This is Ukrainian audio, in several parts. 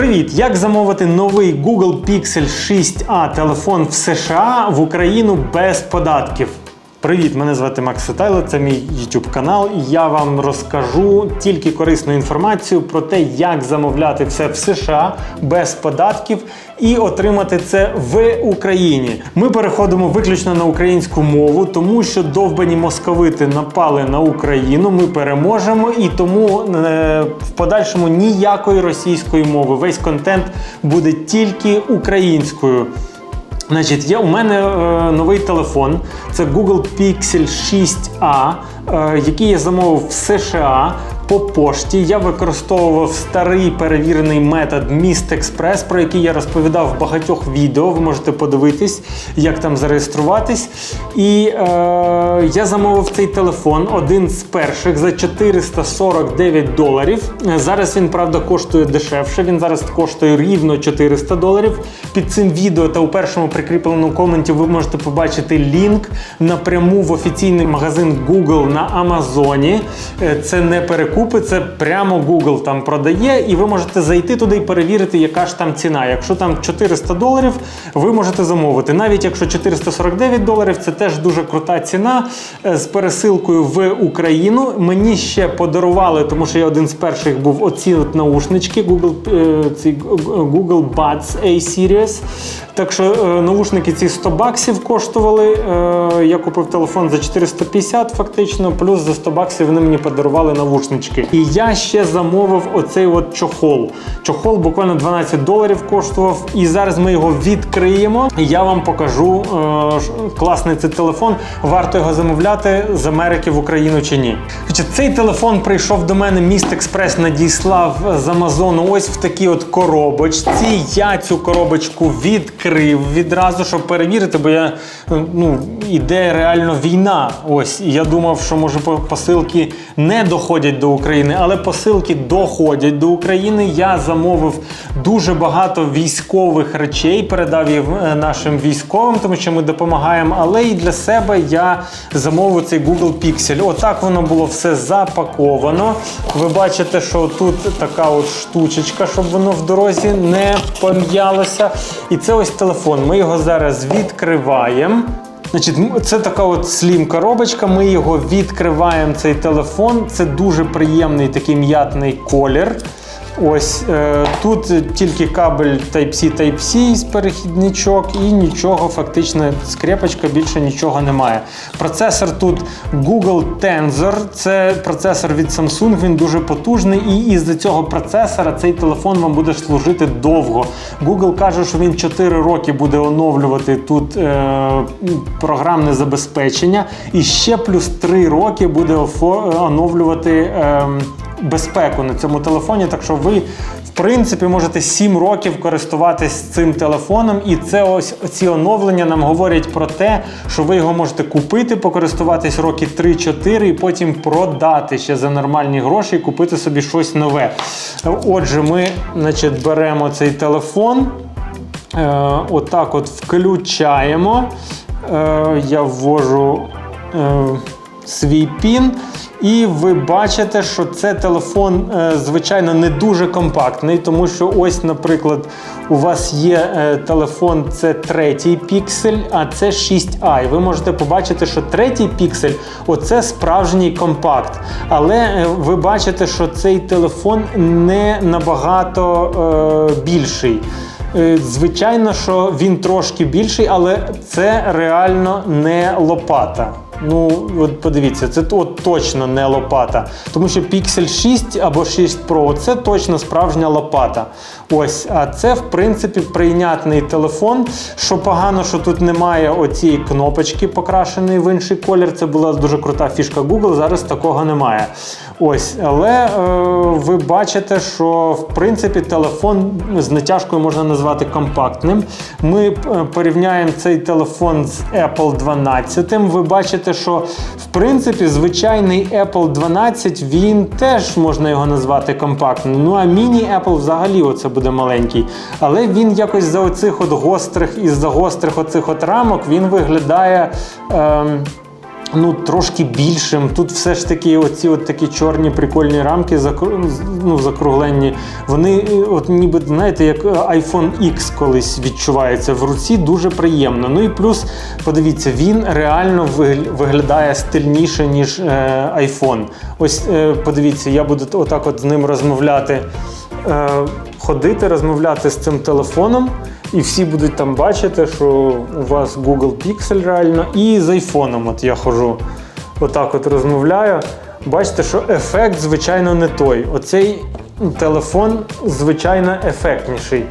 Привіт! Як замовити новий Google Pixel 6a телефон в США в Україну без податків? Привіт, мене звати Макс Сетайло, це мій YouTube канал. І я вам розкажу тільки корисну інформацію про те, як замовляти все в США без податків і отримати це в Україні. Ми переходимо виключно на українську мову, тому що довбані московити напали на Україну. Ми переможемо, і тому е, в подальшому ніякої російської мови. Весь контент буде тільки українською. Значить, є у мене е, новий телефон. Це Google Pixel 6a, е, який я замовив в США по пошті. Я використовував старий перевірений метод Mist Express, про який я розповідав в багатьох відео. Ви можете подивитись, як там зареєструватись. І е, я замовив цей телефон, один з перших за 449 доларів. Зараз він, правда, коштує дешевше. Він зараз коштує рівно 400 доларів. Під цим відео та у першому прикріпленому коменті ви можете побачити лінк напряму в офіційний магазин Google на Амазоні. Е, Це не перекупи, це прямо Google там продає, і ви можете зайти туди і перевірити, яка ж там ціна. Якщо там 400 доларів, ви можете замовити. Навіть якщо 449 доларів, це теж дуже крута ціна е, з пересилкою в Україну. Мені ще подарували, тому що я один з перших був оці от наушнички Google, е, ці Google Buds A-Series. Так що е, наушники ці 100 баксів коштували. Я купив телефон за 450 фактично, плюс за 100 баксів вони мені подарували навушнички. І я ще замовив оцей от чохол. Чохол буквально 12 доларів коштував. І зараз ми його відкриємо. І я вам покажу е, класний цей телефон. Варто його замовляти з Америки в Україну чи ні. Цей телефон прийшов до мене, міст Експрес надіслав з Амазону ось в такій от коробочці. Я цю коробочку відкрив відразу, щоб перевірити, бо я ну, іде реально війна. Ось я думав, що може посилки не доходять до України, але посилки доходять до України. Я замовив дуже багато військових речей, передав їх е, нашим військовим, тому що ми допомагаємо. Але і для себе я замовив цей Google Pixel. Отак воно було все запаковано. Ви бачите, що тут така от штучечка, щоб воно в дорозі не пом'ялося. І це ось телефон. Ми його зараз відкриваємо. Значить, це така от слім коробочка. Ми його відкриваємо. Цей телефон. Це дуже приємний такий м'ятний колір. Ось е, тут тільки кабель Type-C, Type-C з перехідничок і нічого, фактично, скрепочка більше нічого немає. Процесор тут Google Tensor, це процесор від Samsung, він дуже потужний, і із-за цього процесора цей телефон вам буде служити довго. Google каже, що він 4 роки буде оновлювати тут е, програмне забезпечення, і ще плюс 3 роки буде оновлювати. Е, безпеку на цьому телефоні. Так що ви, в принципі, можете 7 років користуватись цим телефоном, і це ось ці оновлення нам говорять про те, що ви його можете купити, покористуватись роки 3-4 і потім продати ще за нормальні гроші і купити собі щось нове. Отже, ми значить, беремо цей телефон. Е, отак от включаємо. Е, я ввожу е, свій пін. І ви бачите, що це телефон, е, звичайно, не дуже компактний, тому що ось, наприклад, у вас є е, телефон, це третій піксель, а це 6i. Ви можете побачити, що третій піксель оце справжній компакт. Але е, ви бачите, що цей телефон не набагато е, більший. Звичайно, що він трошки більший, але це реально не лопата. Ну, от подивіться, це от точно не лопата. Тому що Pixel 6 або 6 Pro це точно справжня лопата. Ось, а це, в принципі, прийнятний телефон. Що погано, що тут немає оцієї кнопочки, покрашеної в інший колір. Це була дуже крута фішка Google, зараз такого немає. Ось, але е, ви бачите, що в принципі телефон з натяжкою можна назвати компактним. Ми е, порівняємо цей телефон з Apple 12. Ви бачите, що в принципі звичайний Apple 12 він теж можна його назвати компактним. Ну а міні Apple взагалі оце буде маленький. Але він якось за оцих от гострих і за гострих оцих от рамок він виглядає. ем, ну, трошки більшим. Тут все ж таки оці от такі чорні прикольні рамки закру- ну, закруглені. Вони, е, от ніби, знаєте, як iPhone X колись відчувається в руці, дуже приємно. Ну і плюс, подивіться, він реально вигля- виглядає стильніше, ніж е, iPhone. Ось е, подивіться, я буду отак от з ним розмовляти. Е, ходити, розмовляти з цим телефоном, і всі будуть там бачити, що у вас Google Pixel реально, і з айфоном от я хожу, Отак от розмовляю. Бачите, що ефект, звичайно, не той. Оцей телефон, звичайно, ефектніший.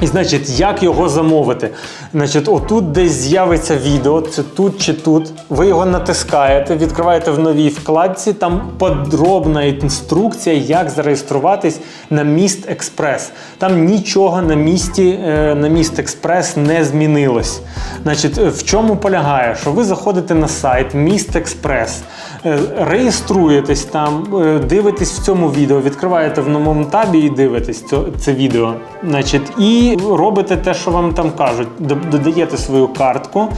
І значить, як його замовити? Значить, отут десь з'явиться відео, це тут чи тут. Ви його натискаєте, відкриваєте в новій вкладці. Там подробна інструкція, як зареєструватись на Міст Експрес. Там нічого на місті е, на Міст Експрес не змінилось. Значить, е, в чому полягає? Що ви заходите на сайт Міст Експрес, реєструєтесь там, е, дивитесь в цьому відео, відкриваєте в новому табі і дивитесь це, це відео. Значить, і робите те, що вам там кажуть. Додаєте свою картку.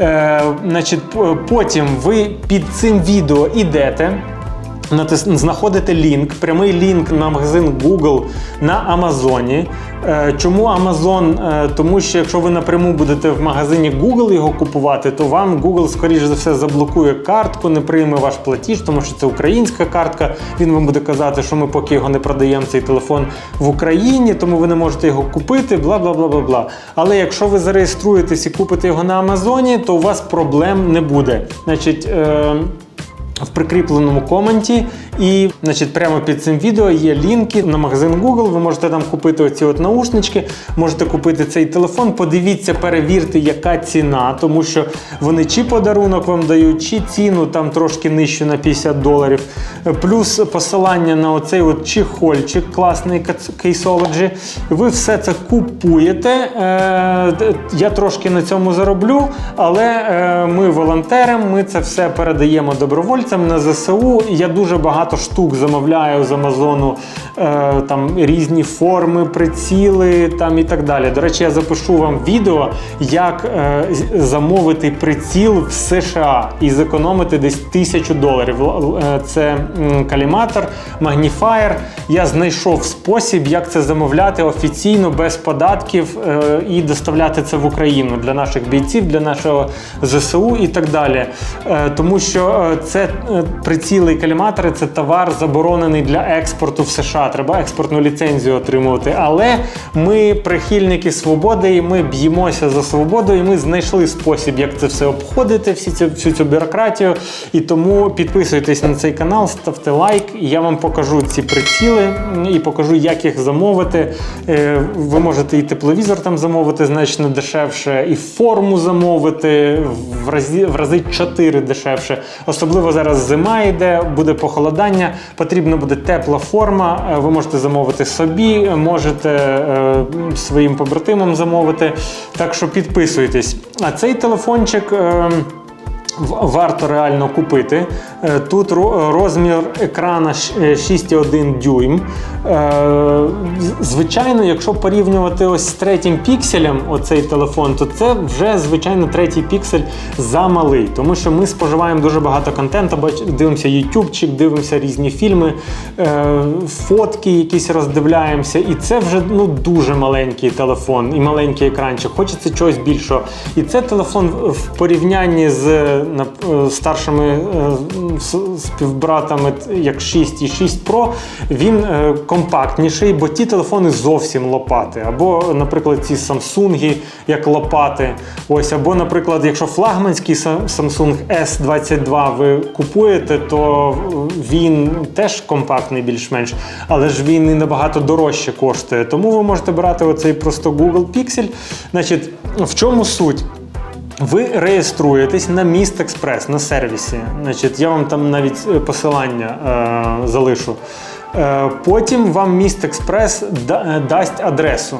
Е, значить, потім ви під цим відео ідете. Знаходите лінк, прямий лінк на магазин Google на Амазоні. Е, Чому Amazon? Е, Тому що якщо ви напряму будете в магазині Google його купувати, то вам Google, скоріш за все, заблокує картку, не прийме ваш платіж, тому що це українська картка. Він вам буде казати, що ми поки його не продаємо, цей телефон в Україні, тому ви не можете його купити, бла бла бла бла бла. Але якщо ви зареєструєтесь і купите його на Амазоні, то у вас проблем не буде. Значить. Е... В прикріпленому коменті, і значить, прямо під цим відео є лінки на магазин Google. Ви можете там купити оці от наушнички, можете купити цей телефон. Подивіться, перевірте, яка ціна, тому що вони чи подарунок вам дають, чи ціну там трошки нижче на 50 доларів. Плюс посилання на оцей от чехольчик, класний кейсологі. Ви все це купуєте. Е, Я трошки на цьому зароблю, але е, ми волонтери, ми це все передаємо добровольцям на ЗСУ. Я дуже багато штук замовляю з Амазону, е, там різні форми, приціли там і так далі. До речі, я запишу вам відео, як е, замовити приціл в США і зекономити десь тисячу доларів. Е, Це каліматор, магніфаєр. Я знайшов спосіб, як це замовляти офіційно без податків е, і доставляти це в Україну для наших бійців, для нашого ЗСУ і так далі. Е, Тому що е, це е, приціли і каліматори це товар заборонений для експорту в США. Треба експортну ліцензію отримувати. Але ми прихильники свободи, і ми б'ємося за свободу, і ми знайшли спосіб, як це все обходити, всі цю, всю цю бюрократію. І тому підписуйтесь на цей канал, ставте лайк. і Я вам покажу ці приціли і покажу, як їх замовити. Е, Ви можете і тепловізор там замовити значно дешевше, і форму замовити в разі в рази 4 дешевше. Особливо зараз зима йде, буде похолодання, потрібна буде тепла форма. Е, Ви можете замовити собі, можете е, своїм побратимам замовити. Так що підписуйтесь. А цей телефончик. Е, Варто реально купити. Е, Тут ро- розмір екрана е, 6,1 дюйм. Е, Звичайно, якщо порівнювати ось з третім пікселем, оцей телефон, то це вже звичайно третій піксель замалий, тому що ми споживаємо дуже багато контенту, дивимося ютубчик, дивимося різні фільми, е, фотки якісь роздивляємося, і це вже ну дуже маленький телефон і маленький екранчик. Хочеться чогось більшого. І це телефон в- порівнянні з е, старшими е, співбратами, як 6 і 6 Pro, він е, компактніший, бо ті телефони зовсім лопати. Або, наприклад, ці Samsung як лопати. Ось, або, наприклад, якщо флагманський Samsung S22 ви купуєте, то він теж компактний більш-менш, але ж він і набагато дорожче коштує. Тому ви можете брати оцей просто Google Pixel. Значить, в чому суть? Ви реєструєтесь на Міст Експрес на сервісі. Значить, я вам там навіть е, посилання е, залишу. Е, потім вам Міст Експрес да- е, дасть адресу.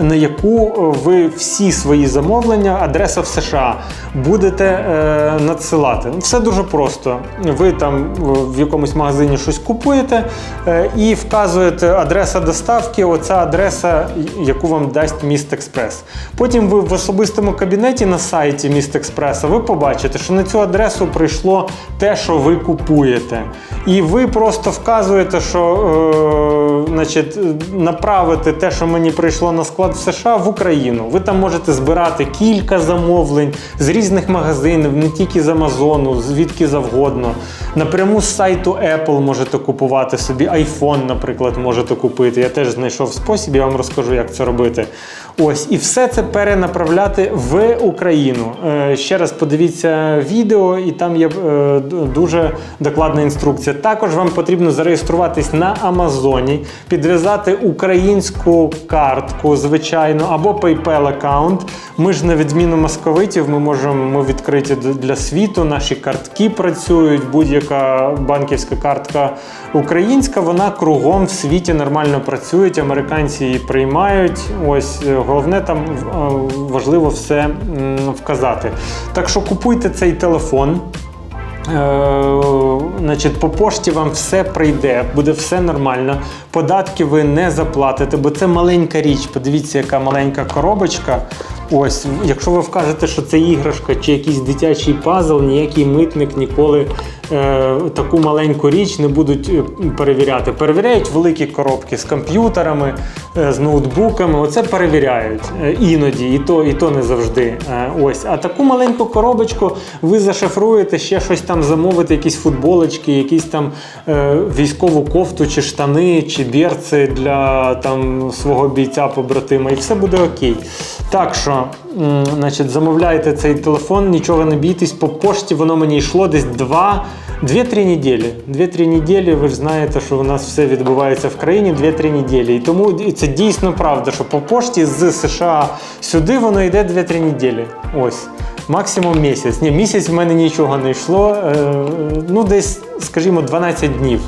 На яку е, ви всі свої замовлення, адреса в США, будете е, надсилати. Все дуже просто. Ви там е, в якомусь магазині щось купуєте е, і вказуєте адреса доставки, оця адреса, яку вам дасть Міст Експрес. Потім ви в особистому кабінеті на сайті Міст Експреса ви побачите, що на цю адресу прийшло те, що ви купуєте. І ви просто вказуєте, що е, значить, направити те, що мені прийшло на склад в США, в Україну. Ви там можете збирати кілька замовлень з різних магазинів, не тільки з Амазону, звідки завгодно. Напряму з сайту Apple можете купувати собі iPhone, наприклад, можете купити. Я теж знайшов спосіб, я вам розкажу, як це робити. Ось, і все це перенаправляти в Україну. Е, ще раз подивіться відео, і там є е, дуже докладна інструкція. Також вам потрібно зареєструватись на Амазоні, підв'язати українську картку, звичайно, або PayPal аккаунт. Ми ж на відміну московитів, ми можемо ми відкриті для світу. Наші картки працюють. Будь-яка банківська картка українська, вона кругом в світі нормально працює. Американці її приймають. Ось е, головне там е, важливо все вказати. Так що купуйте цей телефон. Е, значить, по пошті вам все прийде, буде все нормально. Податки ви не заплатите, бо це маленька річ. Подивіться, яка маленька коробочка. Ось, якщо ви вкажете, що це іграшка чи якийсь дитячий пазл, ніякий митник ніколи е, таку маленьку річ не будуть е, перевіряти. Перевіряють великі коробки з комп'ютерами, е, з ноутбуками. Оце перевіряють е, іноді, і то, і то не завжди. Е, ось. А таку маленьку коробочку ви зашифруєте, ще щось там замовите, якісь футболочки, якісь там е, військову кофту, чи штани, чи берці для там свого бійця побратима, і все буде окей. Так що, м, значить, замовляйте цей телефон, нічого не бійтесь, по пошті воно мені йшло десь 2-3 неділі. 2-3 неділі, ви ж знаєте, що у нас все відбувається в країні 2-3 неділі. І тому це дійсно правда, що по пошті з США сюди воно йде 2-3 неділі. Ось. Максимум місяць. Ні, місяць в мене нічого не йшло. Е, ну, десь, скажімо, 12 днів.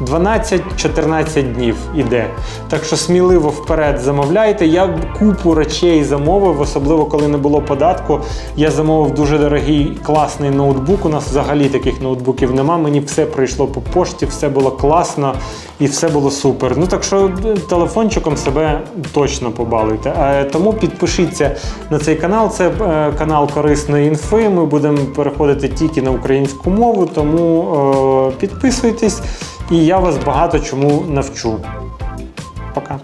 12-14 днів іде. Так що сміливо вперед замовляйте. Я купу речей замовив, особливо коли не було податку. Я замовив дуже дорогий класний ноутбук. У нас взагалі таких ноутбуків нема. Мені все прийшло по пошті, все було класно і все було супер. Ну так що е, телефончиком себе точно побалуйте. Е, Тому підпишіться на цей канал. Це е, канал корисної інфи. Ми будемо переходити тільки на українську мову, тому підписуйтесь, і я вас багато чому навчу. Пока.